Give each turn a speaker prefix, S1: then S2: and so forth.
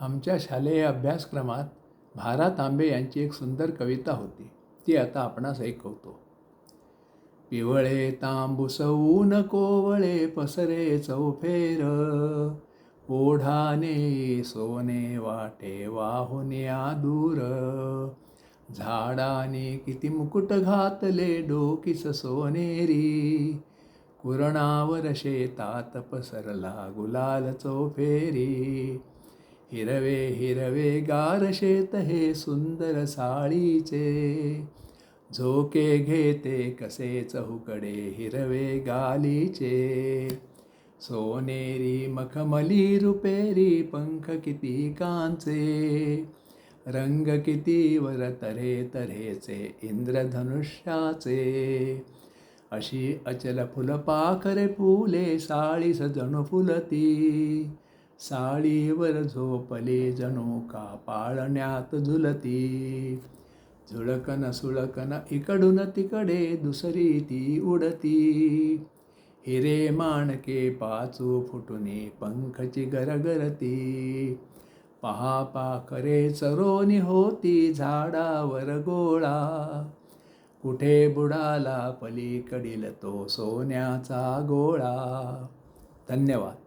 S1: आमच्या शालेय अभ्यासक्रमात भारा तांबे यांची एक सुंदर कविता होती. ती आता आपणास ऐकवतो. पिवळे तांबूस ऊन कोवळे पसरे चौफेर. ओढाने सोने वाटे वाहुने आदूर झाडाने किती मुकुट घातले डोकीस सोनेरी. कुरणावर शेतात पसरला गुलाल चौफेरी. हिरवे हिरवे गार शेत हे सुंदर साळीचे. झोके घेते कसे चहुकडे हिरवे गालीचे. सोनेरी मखमली रुपेरी पंख किती कांचे. रंग किती वर तऱ्हे तऱ्हेचे इंद्रधनुष्याचे. अशी अचल फुलपाखरे फुले साळी सजण फुलती. साळीवर झोपले जणू का पाळण्यात झुलती. झुळकन सुळकन इकडून तिकडे दुसरी ती उडती. हिरे माणके पाचू फुटुने पंखची गरगरती. पहा पाखरे चरोनी होती झाडावर गोळा. कुठे बुडाला पलीकडील तो सोन्याचा गोळा. धन्यवाद.